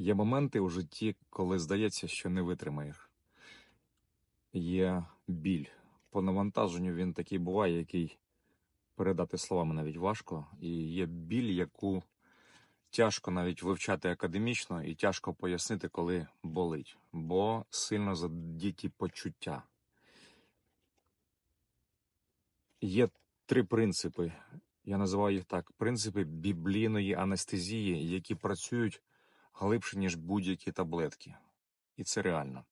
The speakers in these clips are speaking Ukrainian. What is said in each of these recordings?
Є моменти у житті, коли здається, що не витримаєш. Є біль. По навантаженню він такий буває, який передати словами навіть важко. І є біль, яку тяжко навіть вивчати академічно, і тяжко пояснити, коли болить, бо сильно задіті почуття. Є три принципи. Я називаю їх так: принципи біблійної анестезії, які працюють глибше, ніж будь-які таблетки. І це реально.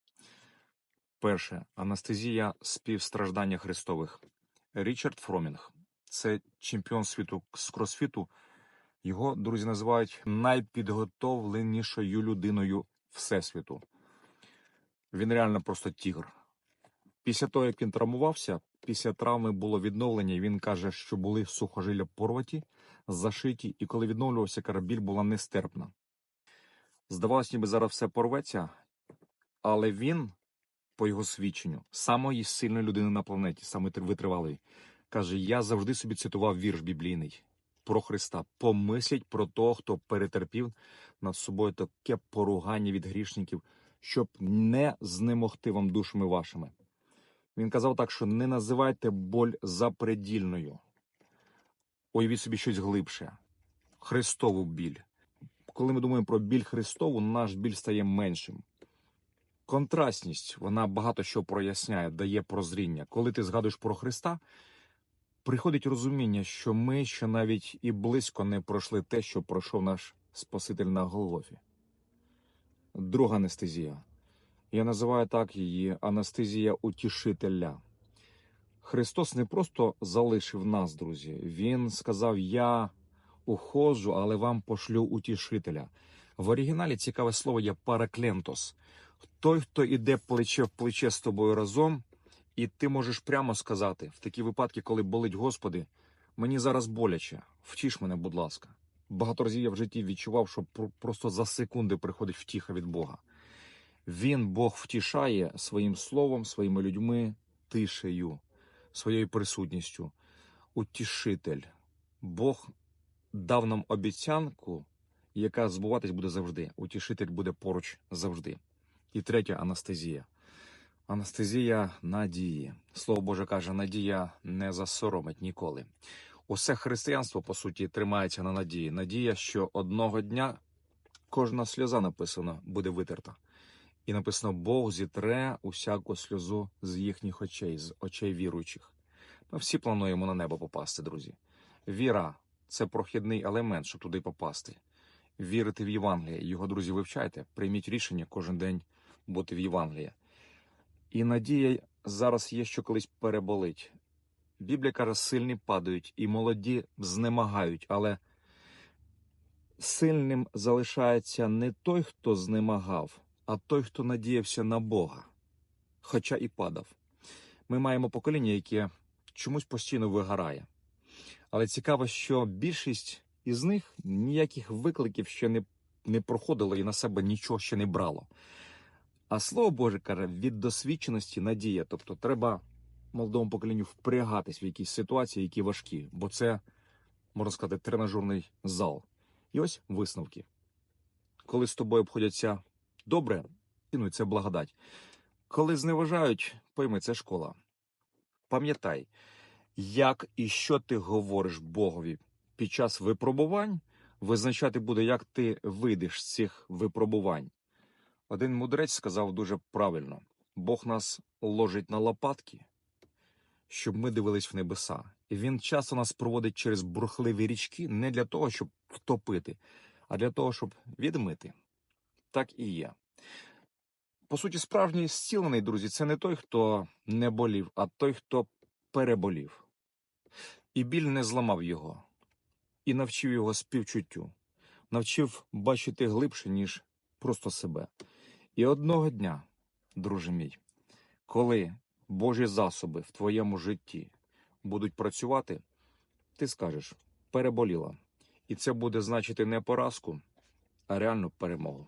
Перше анестезія співстраждання Христових. Річард Фромінг це чемпіон світу з кросфіту. Його друзі називають найпідготовленішою людиною Всесвіту. Він реально просто тігр. Після того, як він травмувався, після травми було відновлення, він каже, що були сухожилля порваті, зашиті, і коли відновлювався, каже, біль була нестерпна. Здавалось, ніби зараз все порветься, але він, по його свідченню, самої сильної людини на планеті, саме витривалий, каже: Я завжди собі цитував вірш біблійний про Христа. Помисліть про того, хто перетерпів над собою таке поругання від грішників, щоб не знемогти вам душами вашими. Він казав так, що не називайте боль запредільною. Уявіть собі щось глибше. Христову біль. Коли ми думаємо про біль Христову, наш біль стає меншим. Контрастність, вона багато що проясняє, дає прозріння. Коли ти згадуєш про Христа, приходить розуміння, що ми ще навіть і близько не пройшли те, що пройшов наш Спаситель на Голгофі. Друга анестезія. Я називаю так її анестезія утішителя. Христос не просто залишив нас, друзі. Він сказав: Я уходжу, але вам пошлю утішителя. В оригіналі цікаве слово є параклентос. Той, хто іде плече в плече з тобою разом, і ти можеш прямо сказати в такі випадки, коли болить Господи, мені зараз боляче, втіш мене, будь ласка. Багато разів я в житті відчував, що просто за секунди приходить втіха від Бога. Він Бог втішає своїм словом, своїми людьми, тишею, своєю присутністю. Утішитель. Бог дав нам обіцянку, яка збуватись буде завжди. Утішитель буде поруч завжди. І третя анестезія. Анестезія надії. Слово Боже каже, надія не засоромить ніколи. Усе християнство, по суті, тримається на надії. Надія, що одного дня кожна сльоза написано буде витерта. І написано: Бог зітре усяку сльозу з їхніх очей, з очей віруючих. Ми всі плануємо на небо попасти, друзі. Віра це прохідний елемент, щоб туди попасти. Вірити в Євангеліє. Його, друзі, вивчайте, прийміть рішення кожен день бути в Євангелії. І надія зараз є, що колись переболить. Біблія каже, сильні падають, і молоді знемагають, але сильним залишається не той, хто знемагав, а той, хто надіявся на Бога, хоча і падав. Ми маємо покоління, яке чомусь постійно вигорає. Але цікаво, що більшість із них ніяких викликів ще не, не проходило і на себе нічого ще не брало. А слово Боже каже, від досвідченості надія. Тобто треба молодому поколінню впрягатись в якісь ситуації, які важкі, бо це, можна сказати, тренажерний зал. І ось висновки. Коли з тобою обходяться добре, цінуй це благодать. Коли зневажають, пойми, це школа. Пам'ятай, як і що ти говориш Богові під час випробувань, визначати буде, як ти вийдеш з цих випробувань. Один мудрець сказав дуже правильно: Бог нас ложить на лопатки, щоб ми дивились в небеса. І він часто нас проводить через бурхливі річки не для того, щоб втопити, а для того, щоб відмити. Так і є. По суті, справжній зцілений, друзі, це не той, хто не болів, а той, хто переболів. І біль не зламав його, і навчив його співчуттю, навчив бачити глибше, ніж просто себе. І одного дня, друже мій, коли Божі засоби в твоєму житті будуть працювати, ти скажеш переболіла. І це буде значити не поразку, а реальну перемогу.